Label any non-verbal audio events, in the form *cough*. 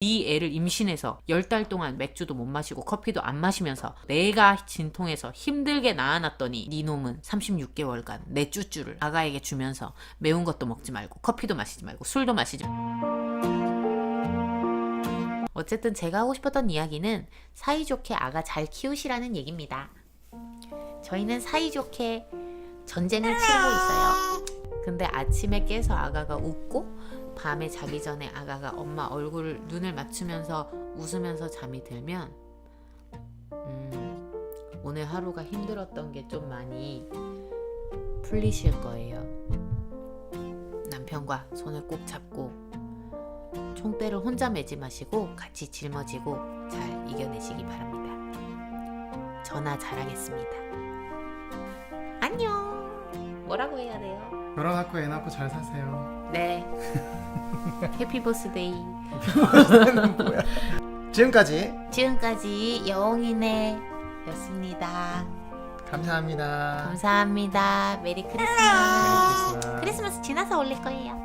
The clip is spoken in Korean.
네 애를 임신해서 열 달 동안 맥주도 못 마시고 커피도 안 마시면서 내가 진통해서 힘들게 낳아놨더니 네 놈은 36개월간 내 쭈쭈를 아가에게 주면서 매운 것도 먹지 말고 커피도 마시지 말고 술도 마시지 말고 어쨌든 제가 하고 싶었던 이야기는 사이좋게 아가 잘 키우시라는 얘기입니다. 저희는 사이좋게 전쟁을 치르고 있어요. 근데 아침에 깨서 아가가 웃고 밤에 자기 전에 아가가 엄마 얼굴 눈을 맞추면서 웃으면서 잠이 들면 음, 오늘 하루가 힘들었던 게 좀 많이 풀리실 거예요. 남편과 손을 꼭 잡고 총대를 혼자 매지 마시고 같이 짊어지고 잘 이겨내시기 바랍니다. 전화 잘하겠습니다. 안녕. 뭐라고 해야 돼요? 결혼하고 애 낳고 잘 사세요. 네. *laughs* 해피 버스데이. *laughs* 지금까지 지금까지 여ong이네 였습니다. 감사합니다. 감사합니다. 메리 크리스마스. 메리 크리스마스. 크리스마스 지나서 올릴 거예요.